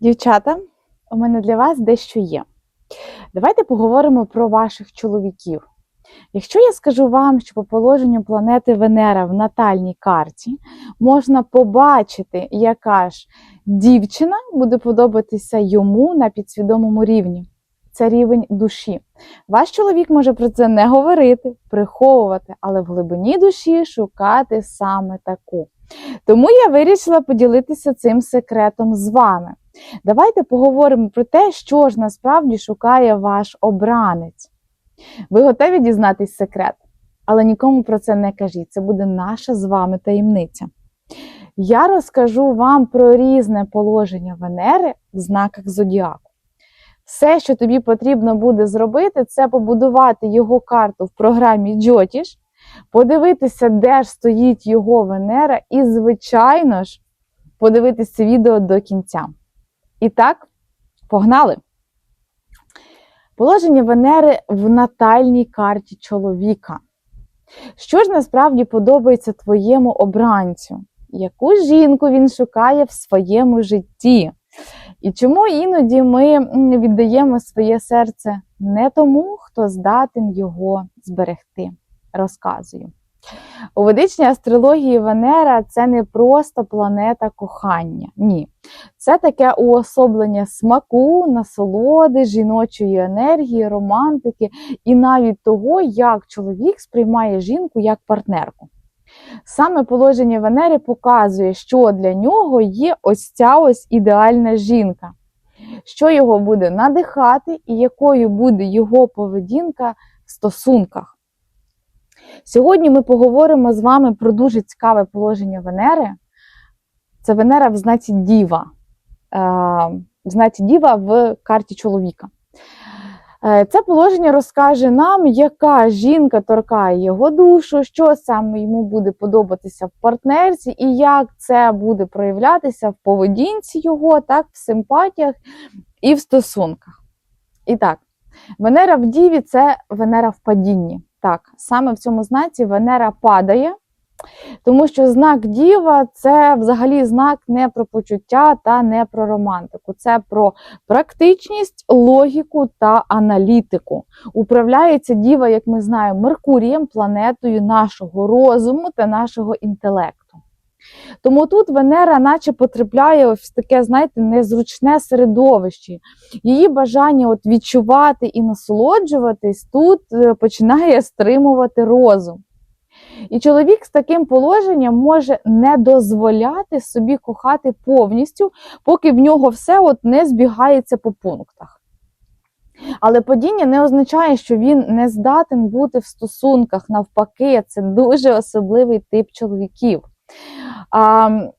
Дівчата, у мене для вас дещо є. Давайте поговоримо про ваших чоловіків. Якщо я скажу вам, що по положенню планети Венера в натальній карті можна побачити, яка ж дівчина буде подобатися йому на підсвідомому рівні. Це рівень душі. Ваш чоловік може про це не говорити, приховувати, але в глибині душі шукати саме таку. Тому я вирішила поділитися цим секретом з вами. Давайте поговоримо про те, що ж насправді шукає ваш обранець. Ви готові дізнатись секрет, але нікому про це не кажіть. Це буде наша з вами таємниця. Я розкажу вам про різне положення Венери в знаках Зодіаку. Все, що тобі потрібно буде зробити, це побудувати його карту в програмі Джотіш, подивитися, де ж стоїть його Венера, і, звичайно ж, подивитися відео до кінця. І так, погнали! Положення Венери в натальній карті чоловіка. Що ж насправді подобається твоєму обранцю? Яку жінку він шукає в своєму житті? І чому іноді ми віддаємо своє серце не тому, хто здатен його зберегти? Розказую. У ведичній астрології Венера це не просто планета кохання. Ні. Це таке уособлення смаку, насолоди, жіночої енергії, романтики і навіть того, як чоловік сприймає жінку як партнерку. Саме положення Венери показує, що для нього є ось ця ось ідеальна жінка, що його буде надихати і якою буде його поведінка в стосунках. Сьогодні ми поговоримо з вами про дуже цікаве положення Венери. Це Венера в знаці Діва. Е, В знаці Діва в карті чоловіка. Е, Це положення розкаже нам, яка жінка торкає його душу, що саме йому буде подобатися в партнерці, і як це буде проявлятися в поведінці його, так, в симпатіях і в стосунках. І так, Венера в Діві це Венера в падінні. Так, саме в цьому знаці Венера падає, тому що знак Діва це взагалі знак не про почуття та не про романтику. Це про практичність, логіку та аналітику. Управляється Діва, як ми знаємо, Меркурієм, планетою нашого розуму та нашого інтелекту. Тому тут Венера, наче потрапляє ось таке, знаєте, незручне середовище. Її бажання от відчувати і насолоджуватись тут е, починає стримувати розум. І чоловік з таким положенням може не дозволяти собі кохати повністю, поки в нього все от не збігається по пунктах. Але падіння не означає, що він не здатен бути в стосунках. Навпаки, це дуже особливий тип чоловіків.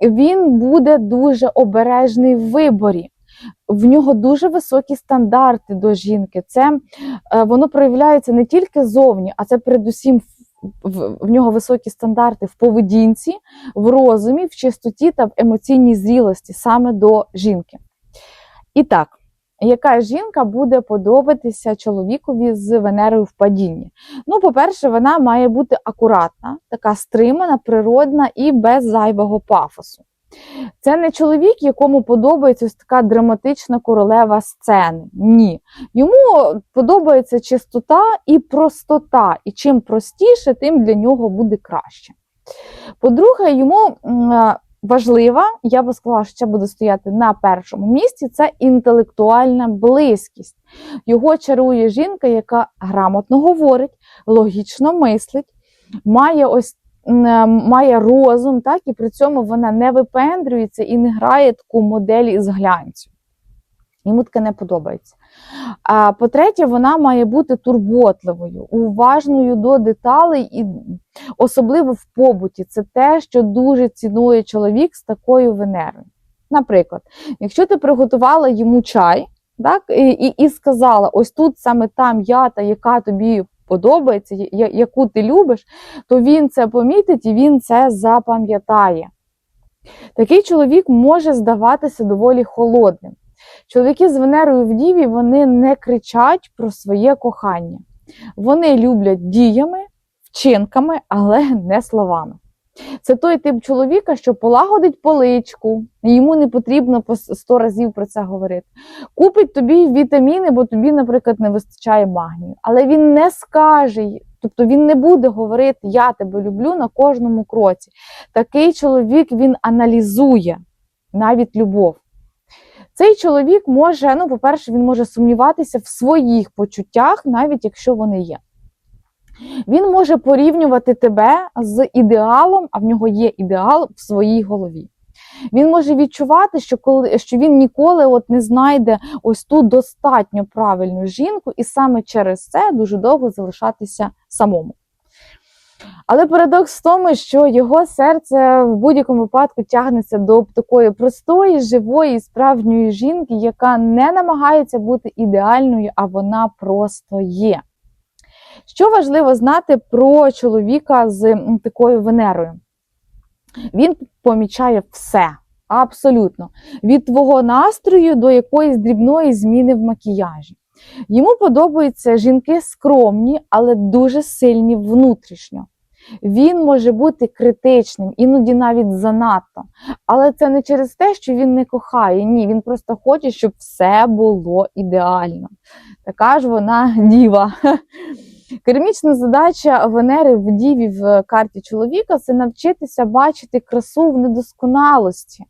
Він буде дуже обережний в виборі. В нього дуже високі стандарти до жінки. Це е, воно проявляється не тільки зовні, а це передусім в, в нього високі стандарти в поведінці, в розумі, в чистоті та в емоційній зрілості саме до жінки. І так, яка жінка буде подобатися чоловікові з Венерою в падінні? Ну, по-перше, вона має бути акуратна, така стримана, природна і без зайвого пафосу. Це не чоловік, якому подобається ось така драматична королева сцени. Ні. Йому подобається чистота і простота. І чим простіше, тим для нього буде краще. По-друге, йому важлива, я би сказала, що це буде стояти на першому місці, це інтелектуальна близькість. Його чарує жінка, яка грамотно говорить, логічно мислить, має ось має розум, так, і при цьому вона не випендрюється і не грає таку модель із глянцю. Йому таке не подобається. А по-третє, вона має бути турботливою, уважною до деталей, і особливо в побуті. Це те, що дуже цінує чоловік з такою Венерою. Наприклад, якщо ти приготувала йому чай, так, і, і, і сказала: ось тут саме та м'ята, яка тобі подобається, я- яку ти любиш, то він це помітить і він це запам'ятає. Такий чоловік може здаватися доволі холодним. Чоловіки з Венерою в Діві вони не кричать про своє кохання. Вони люблять діями, вчинками, але не словами. Це той тип чоловіка, що полагодить поличку, йому не потрібно сто разів про це говорити. Купить тобі вітаміни, бо тобі, наприклад, не вистачає магнію. Але він не скаже, тобто він не буде говорити Я тебе люблю на кожному кроці. Такий чоловік він аналізує навіть любов. Цей чоловік може, ну, по-перше, він може сумніватися в своїх почуттях, навіть якщо вони є. Він може порівнювати тебе з ідеалом, а в нього є ідеал в своїй голові. Він може відчувати, що коли що він ніколи от не знайде ось ту достатньо правильну жінку, і саме через це дуже довго залишатися самому. Але парадокс в тому, що його серце в будь-якому випадку тягнеться до такої простої, живої, справжньої жінки, яка не намагається бути ідеальною, а вона просто є. Що важливо знати про чоловіка з такою Венерою? Він помічає все, абсолютно. Від твого настрою до якоїсь дрібної зміни в макіяжі. Йому подобаються жінки скромні, але дуже сильні внутрішньо. Він може бути критичним, іноді навіть занадто. Але це не через те, що він не кохає. Ні, він просто хоче, щоб все було ідеально. Така ж вона діва. Кермічна задача Венери в Діві в карті чоловіка це навчитися бачити красу в недосконалості.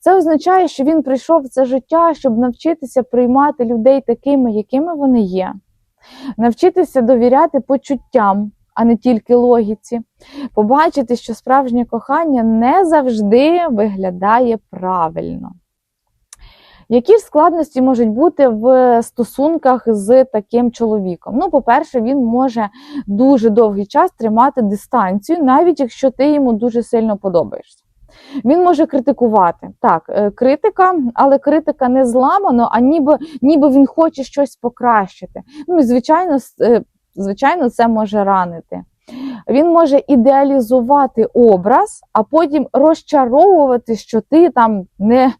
Це означає, що він прийшов в це життя, щоб навчитися приймати людей такими, якими вони є, навчитися довіряти почуттям, а не тільки логіці, побачити, що справжнє кохання не завжди виглядає правильно. Які ж складності можуть бути в стосунках з таким чоловіком? Ну, по-перше, він може дуже довгий час тримати дистанцію, навіть якщо ти йому дуже сильно подобаєшся. Він може критикувати. Так, е, критика, але критика не зламано, а ніби, ніби він хоче щось покращити. Ну, і звичайно, е, звичайно, це може ранити. Він може ідеалізувати образ, а потім розчаровувати, що ти там не,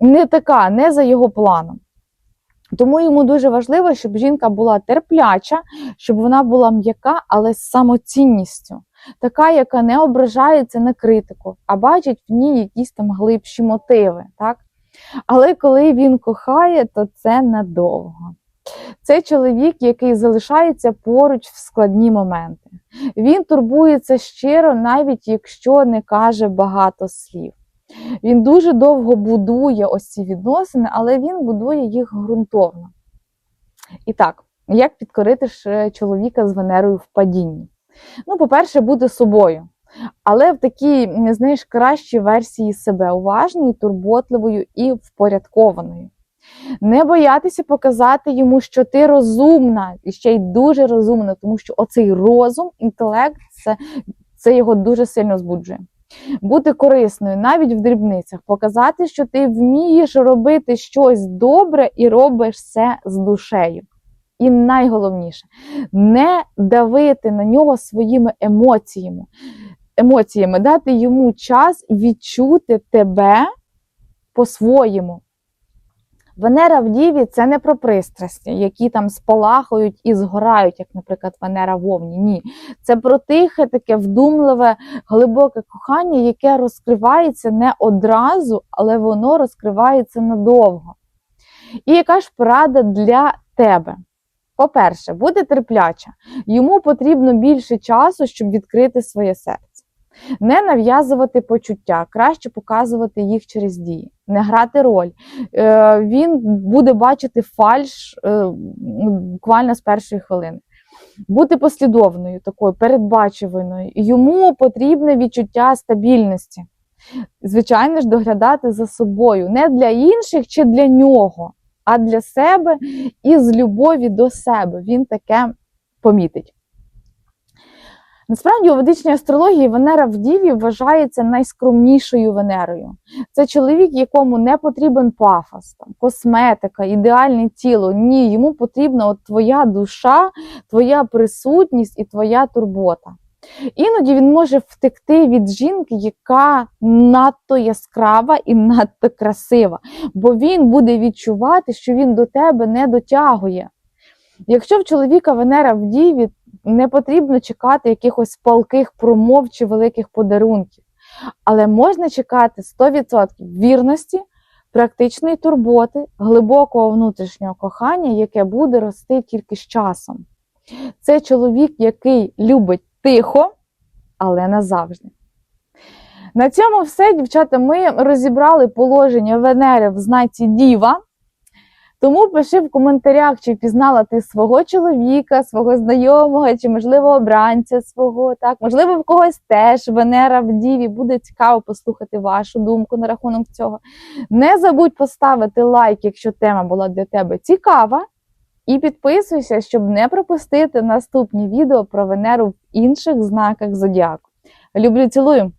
не така, не за його планом. Тому йому дуже важливо, щоб жінка була терпляча, щоб вона була м'яка, але з самоцінністю, така, яка не ображається на критику, а бачить в ній якісь там глибші мотиви. Так? Але коли він кохає, то це надовго. Це чоловік, який залишається поруч в складні моменти. Він турбується щиро, навіть якщо не каже багато слів. Він дуже довго будує ось ці відносини, але він будує їх ґрунтовно. І так, як підкорити чоловіка з Венерою в падінні? Ну, по-перше, бути собою. Але в такій, знаєш, кращій версії себе уважною, турботливою і впорядкованою. Не боятися показати йому, що ти розумна, і ще й дуже розумна, тому що оцей розум, інтелект, це, це його дуже сильно збуджує. Бути корисною навіть в дрібницях, показати, що ти вмієш робити щось добре і робиш це з душею. І найголовніше не давити на нього своїми емоціями, емоціями, дати йому час відчути тебе по-своєму. Венера в Діві це не про пристрасті, які там спалахують і згорають, як, наприклад, Венера в Овні. Ні. Це про тихе, таке вдумливе, глибоке кохання, яке розкривається не одразу, але воно розкривається надовго. І яка ж порада для тебе? По-перше, буде терпляча. Йому потрібно більше часу, щоб відкрити своє серце. Не нав'язувати почуття, краще показувати їх через дії, не грати роль. Е, Він буде бачити фальш е, буквально з першої хвилини. Бути послідовною, такою передбачуваною. Йому потрібне відчуття стабільності. Звичайно ж, доглядати за собою не для інших чи для нього, а для себе і з любові до себе. Він таке помітить. Насправді, у ведичній астрології Венера в Діві вважається найскромнішою Венерою. Це чоловік, якому не потрібен пафос, там, косметика, ідеальне тіло. Ні, йому потрібна от твоя душа, твоя присутність і твоя турбота. Іноді він може втекти від жінки, яка надто яскрава і надто красива, бо він буде відчувати, що він до тебе не дотягує. Якщо в чоловіка Венера в Діві, не потрібно чекати якихось палких промов чи великих подарунків. Але можна чекати 100% вірності, практичної турботи, глибокого внутрішнього кохання, яке буде рости тільки з часом. Це чоловік, який любить тихо, але назавжди. На цьому все, дівчата. Ми розібрали положення Венери в знаці Діва. Тому пиши в коментарях, чи впізнала ти свого чоловіка, свого знайомого, чи, можливо, обранця свого. Так, можливо, в когось теж Венера в Діві. Буде цікаво послухати вашу думку на рахунок цього. Не забудь поставити лайк, якщо тема була для тебе цікава. І підписуйся, щоб не пропустити наступні відео про Венеру в інших знаках зодіаку. Люблю, цілую!